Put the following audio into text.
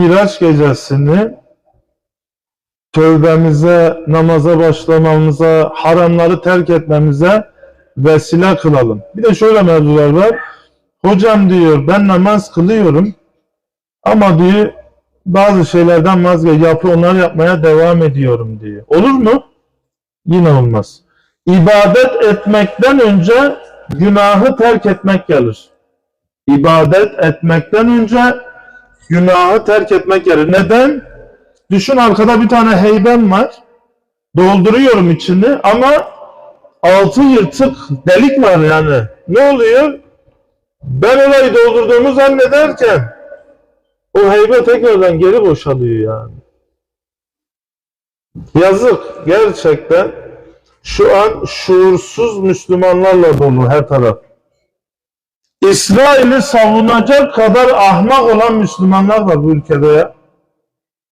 Miraç gecesini tövbemize, namaza başlamamıza, haramları terk etmemize vesile kılalım. Bir de şöyle mevzular var. Hocam diyor ben namaz kılıyorum ama diyor bazı şeylerden vazgeç, yapı onları yapmaya devam ediyorum diyor. Olur mu? Yine olmaz. İbadet etmekten önce günahı terk etmek gelir. İbadet etmekten önce günahı terk etmek gelir. Neden? Düşün arkada bir tane heybem var. Dolduruyorum içini ama altı yırtık delik var yani. Ne oluyor? Ben orayı doldurduğumu zannederken o heybe tekrardan geri boşalıyor yani. Yazık gerçekten şu an şuursuz Müslümanlarla dolu her taraf. İsrail'i savunacak kadar ahmak olan Müslümanlar var bu ülkede ya.